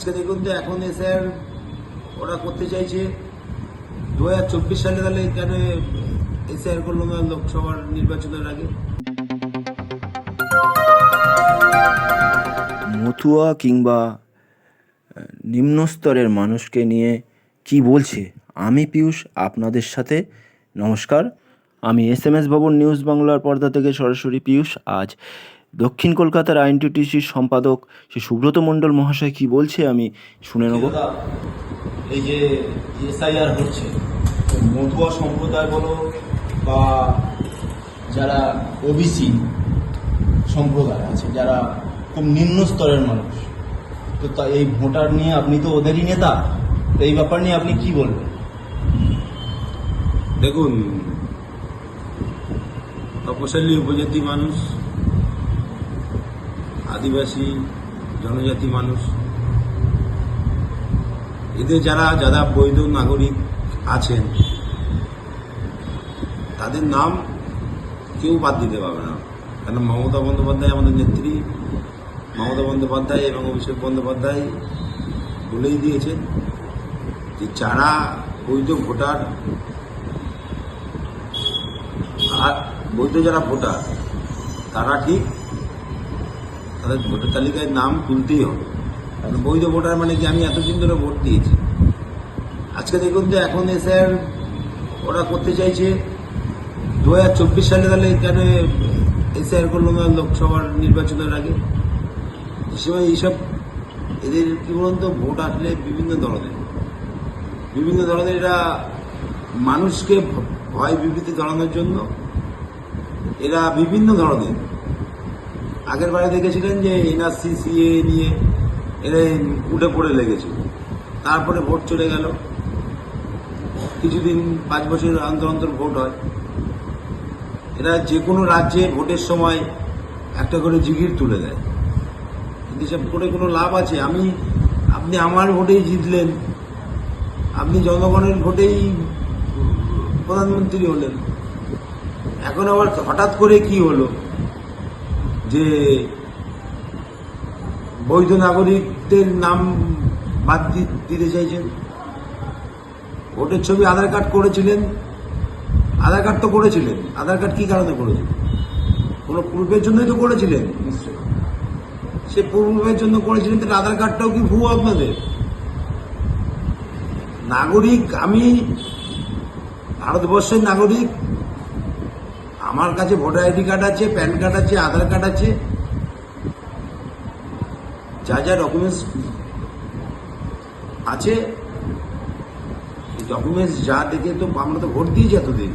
আজকে দেখুন তো এখন এসআর ওরা করতে চাইছে। দু হাজার চব্বিশ সালে তাহলে কেন এসআর করল না লোকসভার নির্বাচনের আগে? মতুয়া কিংবা নিম্ন স্তরের মানুষকে নিয়ে কি বলছে? আমি পীয়ূষ, আপনাদের সাথে। নমস্কার। আমি এস এম এস ভবন নিউজ বাংলার পর্দা থেকে সরাসরি পীয়ূষ। আজ দক্ষিণ কলকাতার আইনটিটিসির সম্পাদক সে সুব্রত মণ্ডল মহাশয় কি বলছে আমি শুনে নেব। এই যে এসআইআর হচ্ছে তো মতুয়া সম্প্রদায় বলো বা যারা ওবিসি সম্প্রদায় আছে যারা খুব নিম্ন স্তরের মানুষ তো তা এই ভোটার নিয়ে আপনি তো ওদেরই নেতা তো এই ব্যাপার নিয়ে আপনি কি বলবেন? দেখুন তপশালী উপজাতি মানুষ আদিবাসী জনজাতি মানুষ। এদের যারা যারা বৈধ নাগরিক আছেন, তাদের নাম কেউ বাদ দিতে পারবে না। কারণ মমতা বন্দ্যোপাধ্যায় আমাদের নেত্রী। মমতা বন্দ্যোপাধ্যায় এবং অভিষেক বন্দ্যোপাধ্যায় বলেই দিয়েছেন যে যারা বৈধ ভোটার, আর বৈধ যারা ভোটার, তারা ঠিক তাদের ভোটার তালিকায় নাম তুলতেই হবে। কারণ বৈধ ভোটার মানে কি? আমি এতদিন ধরে ভোট দিয়েছি। আজকে দেখুন তো, এখন এসআর ওরা করতে চাইছে, দু হাজার চব্বিশ সালে তাহলে কেন এসআর করল না লোকসভার নির্বাচনের আগে? সময় এইসব এদের কি বলুন তো, ভোট আসলে বিভিন্ন ধরনের। বিভিন্ন ধরনের এরা মানুষকে ভয় বিবৃতি ধরানোর জন্য এরা বিভিন্ন ধরনের আগের বারে দেখেছিলেন যে এনআরসি সিএ নিয়ে এরা উঠে পড়ে লেগেছিল তারপরে ভোট চলে গেল। কিছুদিন পাঁচ বছর অন্তর অন্তর ভোট হয়। এরা যে কোনো রাজ্যে ভোটের সময় একটা করে জিগির তুলে দেয়। কিন্তু সব করে কোনো লাভ আছে? আমি, আপনি আমার ভোটেই জিতলেন। আপনি জনগণের ভোটেই প্রধানমন্ত্রী হলেন। এখন আবার হঠাৎ করে কি হলো? যে বৈধ নাগরিকদের নাম বাদ দিতে চাইছেন। ভোটের ছবি আধার কার্ড করেছিলেন। আধার কার্ড তো করেছিলেন। আধার কার্ড কি কারণে করেছিলেন কোনো প্রুফের জন্যই তো করেছিলেন? সে প্রুফের জন্য করেছিলেন তাহলে আধার কার্ডটাও কি ভুয়ো আপনাদের? নাগরিক আমি ভারতবর্ষের নাগরিক আমার কাছে ভোটার আইডি কার্ড আছে, প্যান কার্ড আছে, আধার কার্ড আছে। যা যা ডকুমেন্টস আছে ডকুমেন্টস যা দেখে তো আমরা তো ভোট দিয়েছি এতদিন।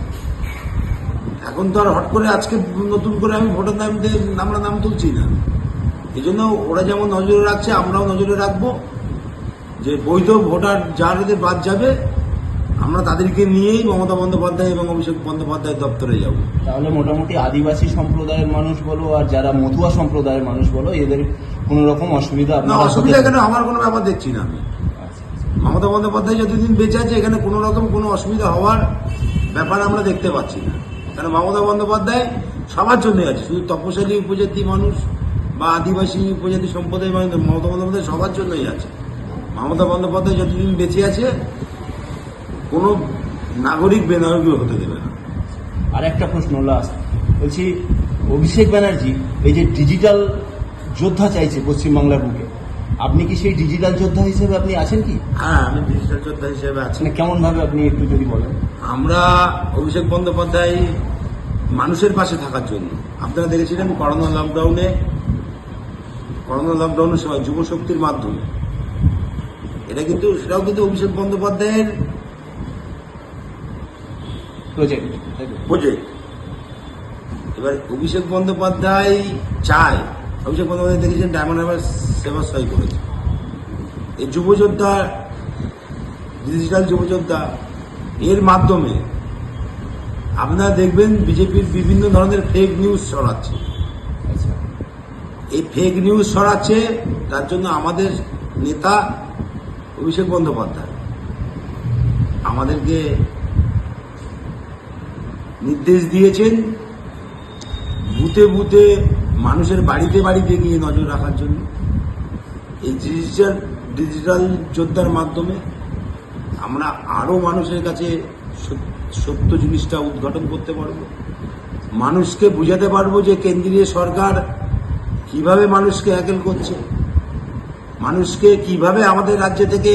এখন তো আর হট করে আজকে নতুন করে আমি ভোটার নাম আমরা নাম তুলছি না। এই জন্য ওরা যেমন নজরে রাখছে, আমরাও নজরে রাখব যে বৈধ ভোটার যাদের বাদ যাবে আমরা তাদেরকে নিয়েই মমতা বন্দ্যোপাধ্যায় এবং অভিষেক বন্দ্যোপাধ্যায় দপ্তরে যাব। তাহলে মোটামুটি আদিবাসী সম্প্রদায়ের মানুষ বলো আর যারা মতুয়া সম্প্রদায়ের মানুষ বলো এদের কোনো রকম অসুবিধা না অসুবিধা কেন আমার কোনো ব্যাপার দেখছি না আমি। আচ্ছা, মমতা বন্দ্যোপাধ্যায় যতদিন বেঁচে আছে এখানে কোনো রকম কোনো অসুবিধা হওয়ার ব্যাপার আমরা দেখতে পাচ্ছি না। কারণ মমতা বন্দ্যোপাধ্যায় সবার জন্য আছে শুধু তপশালী উপজাতি মানুষ বা আদিবাসী উপজাতি সম্প্রদায় মানুষ মমতা বন্দ্যোপাধ্যায় সবার জন্যই আছে। মমতা বন্দ্যোপাধ্যায় যতদিন বেঁচে আছে কোনো নাগরিক বেনাগরিক হতে দেবে না। আর একটা প্রশ্ন লাস্ট বলছি অভিষেক ব্যানার্জি এই যে ডিজিটাল যোদ্ধা চাইছে পশ্চিমবাংলার বুকে আপনি কি সেই ডিজিটাল যোদ্ধা হিসেবে আপনি আছেন কি? হ্যাঁ আমি ডিজিটাল যোদ্ধা হিসেবে আছি। মানে কেমন ভাবে আপনি একটু যদি বলেন। আমরা অভিষেক বন্দ্যোপাধ্যায় মানুষের পাশে থাকার জন্য। আপনারা দেখেছিলেন করোনা লকডাউনে করোনা লকডাউনের সময় যুব শক্তির মাধ্যমে। এটা কিন্তু সেটাও কিন্তু অভিষেক বন্দ্যোপাধ্যায়ের প্রজেক্ট প্রজেক্ট এবার অভিষেক বন্দ্যোপাধ্যায় চায়। অভিষেক বন্দ্যোপাধ্যায় দেখেছেন ডায়মন্ড হারবার সেবা সই করেছে। এই যুবযোদ্ধা ডিজিটাল যুবযোদ্ধা, এর মাধ্যমে আপনারা দেখবেন বিজেপির বিভিন্ন ধরনের ফেক নিউজ ছড়াচ্ছে। এই ফেক নিউজ ছড়াচ্ছে, তার জন্য আমাদের নেতা অভিষেক বন্দ্যোপাধ্যায়। আমাদেরকে নির্দেশ দিয়েছেন বুথে বুথে মানুষের বাড়িতে বাড়িতে গিয়ে নজর রাখার জন্য। এই ডিজিটাল ডিজিটাল যোদ্ধার মাধ্যমে আমরা আরও মানুষের কাছে সত্য জিনিসটা উদ্ঘাটন করতে পারব। মানুষকে বুঝাতে পারব যে কেন্দ্রীয় সরকার কীভাবে মানুষকে হ্যাকেল করছে। মানুষকে কীভাবে আমাদের রাজ্য থেকে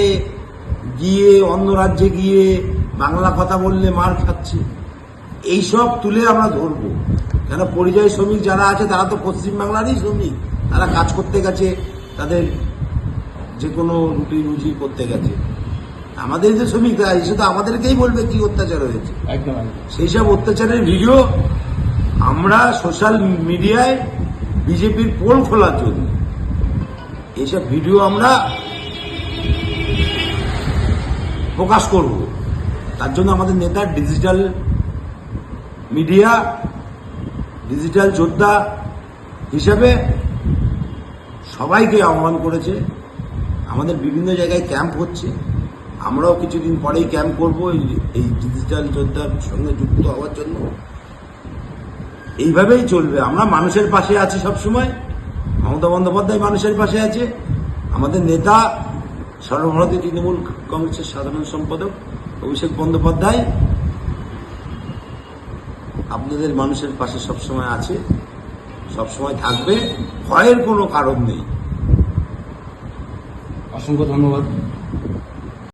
গিয়ে অন্য রাজ্যে গিয়ে বাংলা কথা বললে মার খাচ্ছে। এইসব তুলে আমরা ধরবো। কেন পরিযায়ী শ্রমিক যারা আছে তারা তো পশ্চিমবাংলারই শ্রমিক। তারা কাজ করতে গেছে তাদের যে কোনো রুটি রুজি করতে গেছে। আমাদের যে শ্রমিক তারা এসে তো আমাদেরকেই বলবে কি অত্যাচার হয়েছে। সেই সব অত্যাচারের ভিডিও আমরা সোশ্যাল মিডিয়ায় বিজেপির পোল খোলার জন্য। এইসব ভিডিও আমরা প্রকাশ করব। তার জন্য আমাদের নেতা ডিজিটাল মিডিয়া, ডিজিটাল যোদ্ধা হিসাবে সবাইকে আহ্বান করেছে। আমাদের বিভিন্ন জায়গায় ক্যাম্প হচ্ছে। আমরাও কিছুদিন পরেই ক্যাম্প করব এই- ডিজিটাল যোদ্ধার সঙ্গে যুক্ত হওয়ার জন্য। এইভাবেই চলবে। আমরা মানুষের পাশে আছি সবসময়। মমতা বন্দ্যোপাধ্যায় মানুষের পাশে আছে। আমাদের নেতা সর্বভারতীয় তৃণমূল কংগ্রেসের সাধারণ সম্পাদক অভিষেক বন্দ্যোপাধ্যায় আপনাদের মানুষের পাশে সবসময় আছে সবসময় থাকবে ভয়ের কোনো কারণ নেই। অসংখ্য ধন্যবাদ।